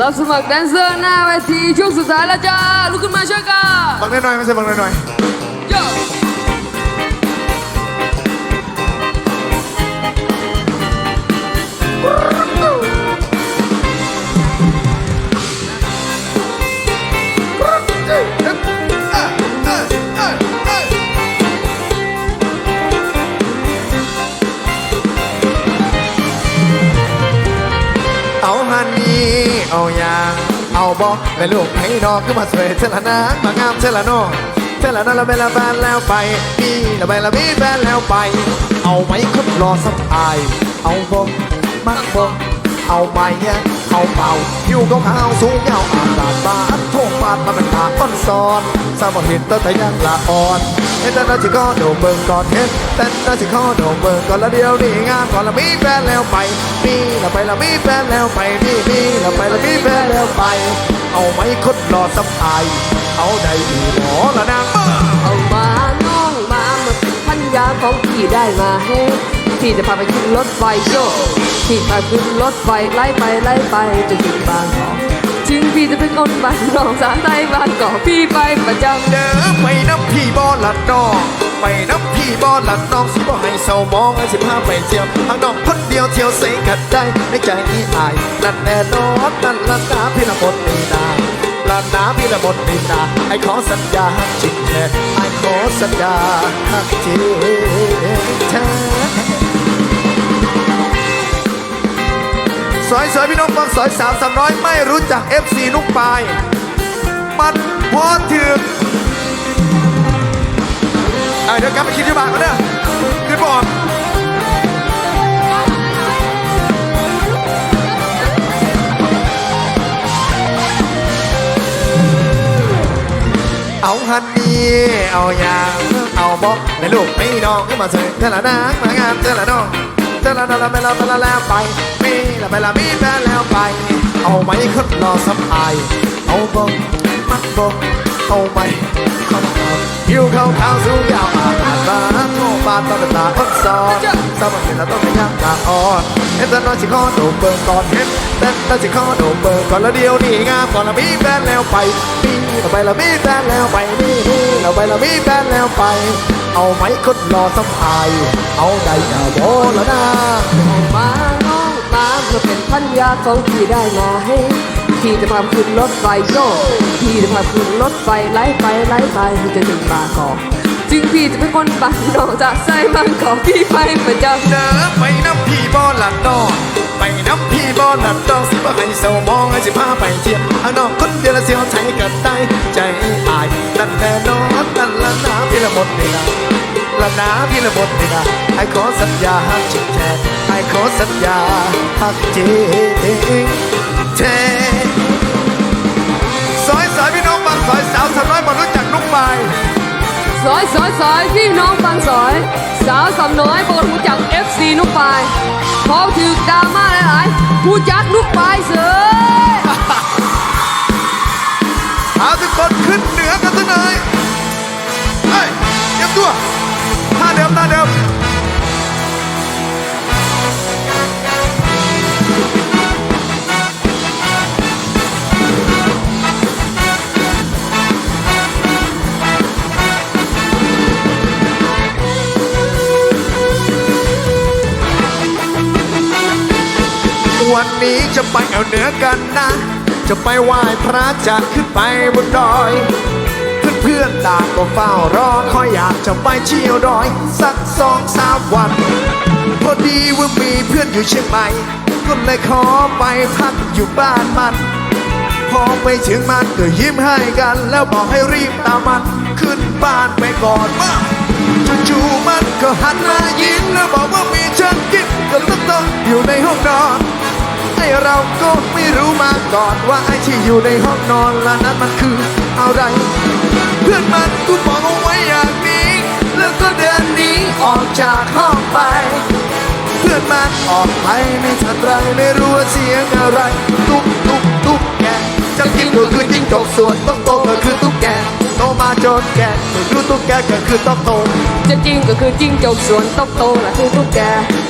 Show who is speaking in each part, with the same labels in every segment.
Speaker 1: รับสมัครแดนเซอร์หน้าเวทีช่วงสุดท้ายแล้วจ้าลุกขึ้นมาช่วยกัน
Speaker 2: บังหน่อยๆไม่ใช่บังหน่อยๆ เอาบอกแม่ลูกให้นองขึ้นมาสวยเทละนะมางามเทละน้องเทละนะละเบละแฟนแล้วไปมีละเบละมีแฟนแล้วไป เอาไหมคนรอสักอาย เอาบอกมักบอกเอาไหมเนี่ยเอาเป่าอยู่กับขาวสูงยาวอากาศบานโทงบานมาเป็นตาต้นซอนสามเห็นตั้งแต่ยังละอ่อน ห็นแต่นาสิข้อโดเบิ่งก่อนเห็นแต่นาสิข้อโดเบิ่งก่อนละเดียวนี่งามก่อนละมีแฟนแล้วไปมีละไปละมีแฟนแล้วไปมีมีละไปละมีแฟนแล้วไป เอาไหมคนรอสักอายเอาได้ดีหรอละนางเอ
Speaker 1: เอามาน้องมามาเป็นพันยาของพี่ได้มาให้พี่จะพาไปขึ้นรถไฟโยพี่พาขึ้นรถไฟไล่ไปไล่ไปจนถึงบางกอก ถึงพี่จะเป็นคนบ้านนอกสารไทยบ้างกอกพี่ไปประจำ
Speaker 2: เด้อไปน้ำพี่บ่อลัดน้องไปน้ำพี่บ่อลัดน้องสิบ่ให้เศร้ามองให้สิพาไปเที่ยวทางน้องคนเดียวเที่ยวเสกัดได้ในใจนี่อายนั่นแน่นอนนั่นละนาพี่ละหมดนี่นาละนาพี่ละหมดนี่นาไอ้ขอสัญญาจริงแท้ไอ้ขอสัญญาหักจริงแท้ สอยสอยพี่น้องฟังสอยสาวสามน้อยไม่รู้จัก FC นุกปาย มันพอถึงเอ้ยเดี๋ยวกลับไปคิดที่บ้านกันเด้อขึ้นบอดเอาฮันนี่เอาอย่างเอาบอกในลูกไม่น้องขึ้นมาเสยเธอละนางมางานเธอละน้อง เธอละนองละไม่ละไม่ละแล้วไปมีละไม่ละมีแฟนแล้วไป เอาไหมคนรอสับอายเอาบอกมักบอกเอาไหมเขาเอาอยู่เขาขาวสูงยาวอาบานบานโทบานตอนตาพันซ้อนสาบันเป็นละต้องเป็นยังตาอ่อนเห็นแต่น้อยสิข้อโดเบิร์ก่อนเห็นแต่น้อยสิข้อโดเบิร์ก่อนแล้วเดียวนี่งามก่อนละมีแฟนแล้วไปมีเราไปละมีแฟนแล้วไปมีมีเราไปละมีแฟนแล้วไป เอาไหมคนรอสัมภายเอาได้ดาโบละนะ
Speaker 1: พันยาของพี่ได้มาให้พี่จะพาขึ้นรถไฟโยพี่จะพาขึ้นรถไฟไล่ไปไล่ไปจนถึงบางกอกจึงพี่จะเป็นคนบ้านนอกจากใส่บางกอกพี่ไปประจำ
Speaker 2: เด้อไปน้ำพี่บอลัดดอกไปน้ำพี่บอลัดดอกสิบ่ให้เศร้ามองให้สิพาไปเที่ยวข้านอกคนเดียวละเสียวใจกันได้ใจอายนั่นแน่นอนนั่นละนาพี่ละหมดนี่นะ ละนาพี่ละหมดนี่นะไอ้ขอสัญญาหักจริงแท้ไอ้ขอสัญญาหักจริงแท้ซอยสายพี่น้องบางซอยสาวสาวน้อยมารู้จักนุ๊กปาย
Speaker 1: สอยสอยสอยพี่น้องบางสอย สาวสำน้อยบนหูจัก FC นุกปายพอถือดราม่าหลายๆหูจักนุกปายเสย
Speaker 2: เอาทุกคนขึ้นเหนือ ดิมท่าเดิมวันนี้จะไปเอาเหนือกันนะ จะไปไหว้พระจะขึ้นไปบนดอย พื่อนต่างก็เฝ้ารอคอยอยากจะไปเที่ยวดอย สักสองสามวัน พอดีว่ามีเพื่อนอยู่เชียงใหม่ก็เลยขอไปพักอยู่บ้านมัน พอไปถึงมันก็ยิ้มให้กัน แล้วบอกให้รีบตามมัน ขึ้นบ้านไปก่อนมาจู่ๆมันก็หันมายิ้มแล้วบอกว่ามีฉันกินก็ต้องต้องอยู่ในห้องนอน ไอเราก็ไม่รู้มาก่อนว่าไอที่อยู่ในห้องนอนละนั้นมันคืออะไร เพื่อนมันก็บอกเอาไว้อย่างนี้ แล้วก็เดินหนีออกจากห้องไป เพื่อนมันออกไปไม่ทันไรไม่รู้ว่าเสียงอะไร ตุ๊กตุ๊กตุ๊กแกจะกินก็คือจิ้งจกส่วนต้องโตก็คือตุ๊กแก โตมามาจนแก่ไม่รู้ตุ๊กแกก็คือต้องโต
Speaker 1: จะจริงก็คือจริงจกส่วนตกโตน่ะคือตุ๊กแก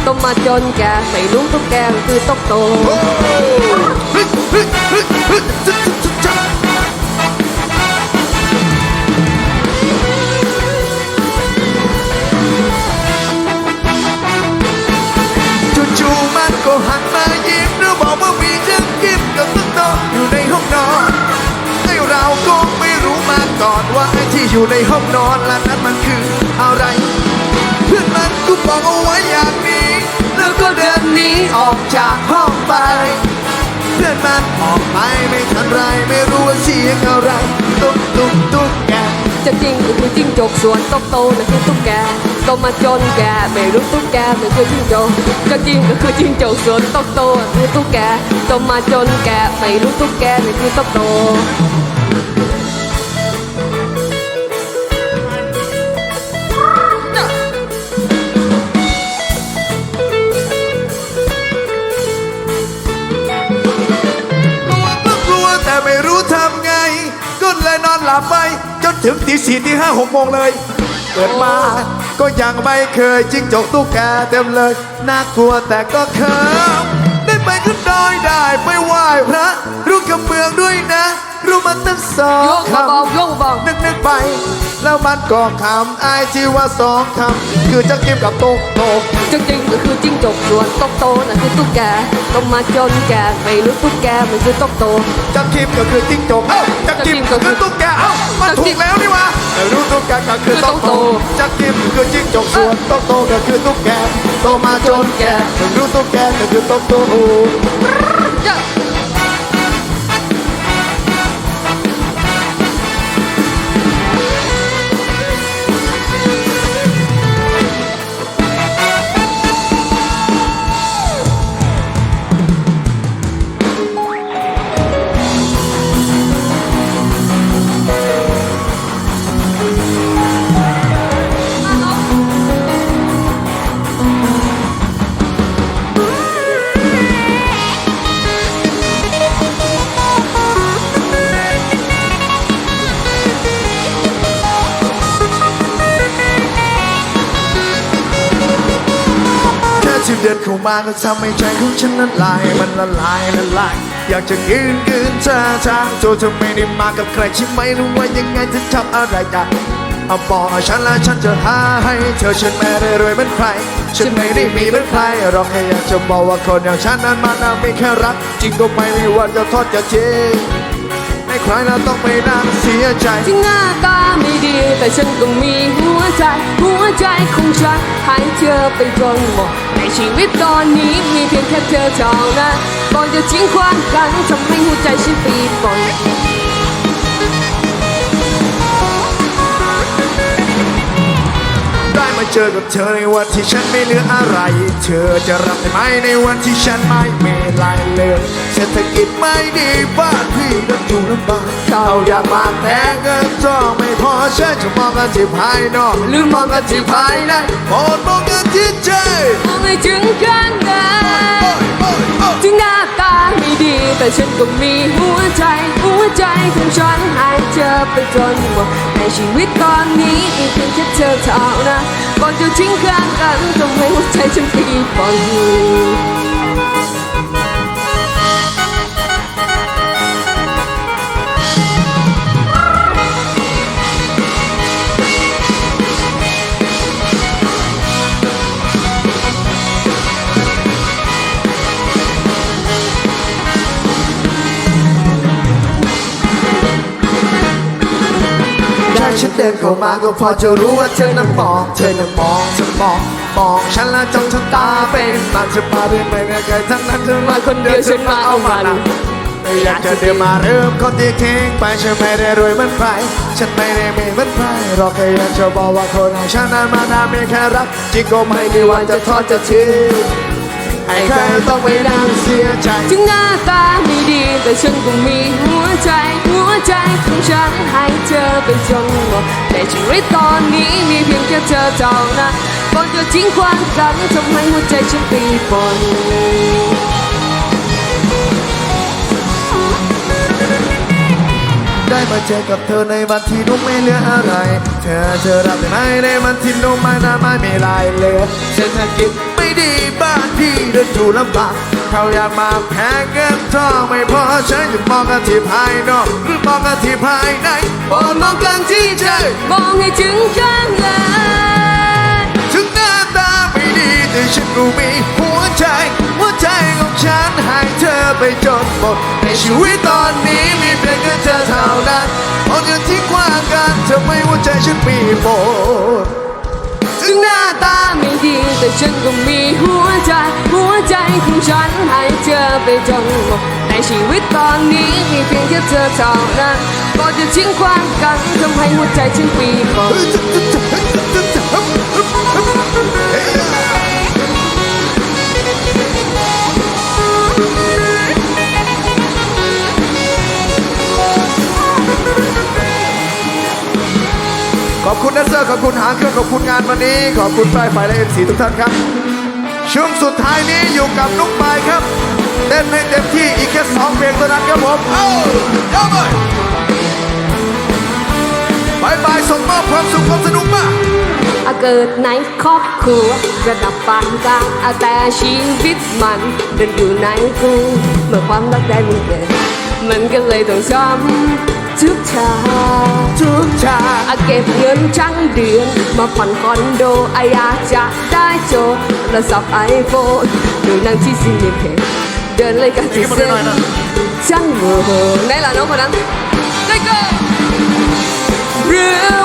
Speaker 1: โตมาจนแกไม่รู้ตุ๊กแกก็คือตกโต
Speaker 2: เฮ้ยเฮ้ยเฮ้ยเฮ้ยจ๊ะจ๊ะจ๊ะจู่ๆมันก็หันมายิ้มแล้วบอกว่า ก่อนว่าไอ้ที่อยู่ในห้องนอนและนั้นมันคืออะไร เพื่อนมันก็บอกเอาไว้อย่างนี้ แล้วก็เดินหนีออกจากห้องไป เพื่อนมันออกไปไม่ทันไรไม่รู้ว่าเสียงอะไร ตุ๊กตุ๊กตุ๊กแก
Speaker 1: จะจริงก็คือจริงจกส่วนตกโตน่ะคือตุ๊กแกโตมาจนแกไม่รู้ตุ๊กแกก็คือจริงจกจะจริงก็คือจริงจกส่วนตกโตน่ะคือตุ๊กแกโตมาจนแกไม่รู้ตุ๊กแกก็คือตกโต
Speaker 2: บไปจนถึงตีสี่ตีห้าหกโมงเลย เกิดมาก็ยังไม่เคยจิ้งจกตุ๊กแกเต็มเลย น่ากลัวแต่ก็เคิมได้ไปขึ้นดอยได้ไปว รู้มันตั้งสอง
Speaker 1: โยก
Speaker 2: ค
Speaker 1: เบาๆโยกเบาำ
Speaker 2: นึกนึกไป แล้วมันก็คำไอายที่ว่าสองคำคือจะกิมกับตุ๊กโตก
Speaker 1: ๆจะจริงก็คือจริงจกส่วนตกโตน่ะคือตุ๊กแกโตมาจนแกไม่รู้ตุ๊กแกมันคือตกโต
Speaker 2: จะกิมก็คือจิ้งจกเอ้าจะกิมก็คือตุ๊กแกเอ้ามันถูกแล้วนี่วะแต่รู้ตุ๊กแกก็คือตุ๊กโตจะกิมคือจิ้งจกส่วนตุ๊กโตก็คือตุ๊กแกโตมาจนแกถึงรู้ตุ๊กแกก็คือตุ๊กโต
Speaker 1: เมา
Speaker 2: ก็ทำให้ใจของฉันนั้นลายมันละลายละลาย อยากจะยืนยืนท่าทางโจเธอไม่ได้มากับใครใช่ไหมรู้ว่ายังไงจะทำอะไรกันเอาบอกฉันแล้วฉันจะหาให้ เธอฉันไม่ได้รวยเหมือนใคร ฉันไม่ได้มีเหมือนใครรอกแค่อยากจะบอกว่าคนอย่างฉันนั้นมันน่ามีแค่รัก จริงก็ไม่มีวันจะทอดจะเจให้ใครน่าต้องไม่น่าเสียใจ
Speaker 1: ถึงหน้าตาไม่ดี แต่ฉันก็มีหัวใจ หัวใจของฉันให้เธอไปจนหมด ในชีวิตตอนนี้มีเพียงแค่เธอเท่านั้นก่อนจะทิ้งความกันทำให้หัวใจฉันปีปน
Speaker 2: เจอกับเธอในวันที่ฉันไม่เหลืออะไร เธอจะรับได้ไหมในวันที่ฉันไม่มีรายเลือเศรษฐกิจไม่ดีบ้านพี่ต้องอยู่ลำบากเขาอยากมาแต่เงินทองไม่พอฉันจะมองกันที่ภายนอกหรือมองกันที่ภายในโปรดมองกันที่ใจ
Speaker 1: มองให้ถึงกันนะถึงหน้าตาไม่ดีแต่ฉันก็มีหัวใจ ใจของฉันให้เธอไปจนหมดในชีวิตตอนนี้อีเพียงแค่เธอเท่านั้นก่อนจะทิ้งข้างกันทำให้หัวใจฉันปีปน
Speaker 2: แค่ฉัน เดินเข้ามาก็พอจะรู้ว่าเธอนั้นมอง เธอนั้นมองเธอมองมองฉันแล้วจ้องฉันตาเป็นมาเธอมาได้ไหมเนี่ยใครทั้งนั้นเธอมาคนเดียวฉันมาเอามันไม่อยากจะเดินมาเริ่มคนที่ทิ้งไปฉันไม่ได้รวยเหมือนใครฉันไม่ได้มีเหมือนใครหรอแค่อยากจะบอกว่าคนของฉันนั้นมันน่ามีแค่รักจริงก็ไม่มีวันจะทอดจะทิ้งให้ใครต้องไปนั่งเสียใจ
Speaker 1: ถึงหน้าตาไม่ดีแต่ฉันก็มีหัวใจ ใจของฉันให้เธอไปจนหมดแต่ชีวิตตอนนี้มีเพียงแค่เธอเท่านั้นก่อนจะทิ้งความกันทำให้หัวใจฉันปีปน
Speaker 2: ได้มาเจอกับเธอในวันที่นุ่มไม่เหลืออะไร เธอเธอรับได้ไหมในวันที่นุ่มไม่น่าไม่มีลายเหลือเศรษฐกิจไม่ดีบ้านพี่เดินอยู่ลำบาก เขาอยากมาแพงเงินทองไม่พอฉันจะมองกันที่ภายนอกหรือมองกันที่ภายในโปรดมองกันที่ใจ
Speaker 1: มองให้ถึงข้างเลย
Speaker 2: ถึงหน้าตาไม่ดีแต่ฉันก็มีหัวใจ หัวใจของฉันให้เธอไปจนหมดในชีวิตตอนนี้มีเพียงแค่เธอเท่านั้นพอจะทิ้งกว้างกันเธอไม่หัวใจฉันมีหมด
Speaker 1: ถึงหน้าตาไม่ดี แต่ฉันก็มีหัวใจ หัวใจของฉันให้เธอไปจนหมดในชีวิตตอนนี้มีเพียงแค่เธอเท่านั้นก็จะทิ้งความกันทำให้หัวใจฉันปีบอ
Speaker 2: อบคุณแดนเซอร์ขอบคุณหางเครื่องขอบคุณงานวันนี้ ขอบคุณปลายฝ่ายและเอ็มซีทุกท่านครับ ช่วงสุดท้ายนี้อยู่กับนุ๊กปายครับ เต้นให้เต็มที่อีกแค่สองเพลงเท่านั้นครับผมเอ้าเย้าไปบายบายส่งมอบความสุขความสนุกมา
Speaker 1: อาเกิดในครอบครัวระดับปานกลางอาแต่ชีวิตมันเดินอยู่ในกรุงเมื่อความรักได้มันเกิดมันก็เลยต้องช้ำ ทุกชา
Speaker 2: ทุกชาติ
Speaker 1: อาเก็บเงินทั้งเดือนมาผ่อนคอนโดอาอยากจะได้โจโทรศัพท์ไอโฟนดูหนังที่ซินิเพจเดินเลยกันที่เส้นช่างเวอร์ไหนล่ะน้องคนนั้นได้ก็หรือ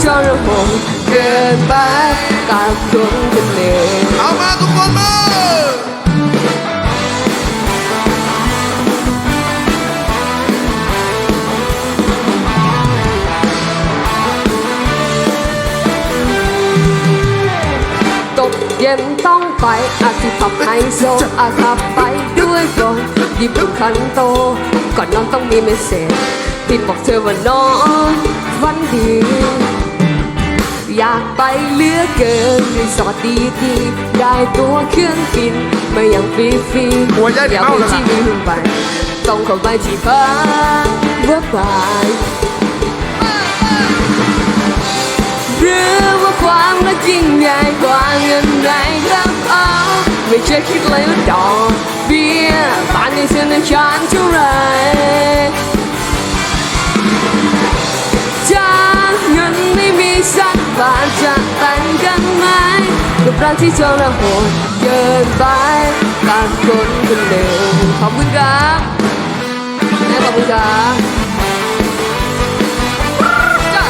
Speaker 1: ที่ทรมานเกินไปกับคนคนหนึ่ง
Speaker 2: เอามาทุกคนมา
Speaker 1: ตกเย็นต้องไปอาทิตย์ผับไฮโซอาขับไปด้วยรถหยิบคันโต ก่อนนอนต้องมีเมสเซจที่บอกเธอว่านอนวันดี อยากไปเหลือเกินรีสอร์ทดีๆได้ตัวเครื่องบินมาอย่างฟรีฟรีๆ
Speaker 2: หัวใหญ่
Speaker 1: อยาก
Speaker 2: เมา
Speaker 1: ไป
Speaker 2: แล้ว
Speaker 1: ที่มีหุ่นไปต้องเข้าไปที่ฟ้าเมื่อบ่ายหรือว่าความรักยิ่งใหญ่กว่าเงินในกระเป๋าไม่เคยคิดเลยว่าดอกเบี้ยบานในธนาคารเท่าไหรถ้าเงินไม่มีสัก บาทจะแต่งกันไหมกับรักที่ทรหดเกินไปกับคนคนหนึ่งขอบคุณครับแม่ขอบคุณครับจ้า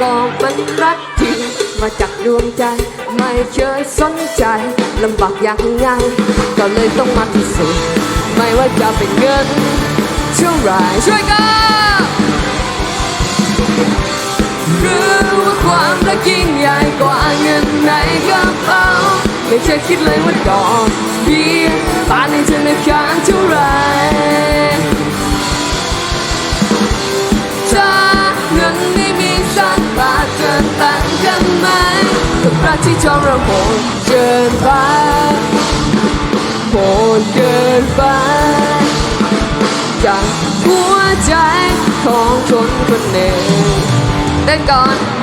Speaker 1: ก็มันรักจริงมาจากดวงใจไม่เคยสนใจลำบากอย่างไงก็เลยต้องมาที่สุด ไม่ว่าจะเป็นเงินเท่าไรช่วยกันหรือว่าความรักยิ่งใหญ่กว่าเงินในกระเป๋าไม่เคยคิดเลยว่าดอกเบี้ยบานในธนาคารเท่าไรถ้าเงินไม่มีสักบาทจะแต่งกันไหมกับรักที่ทรมานเกิน นไป จากหัวใจของคนคนหนึ่งเต้นก่อน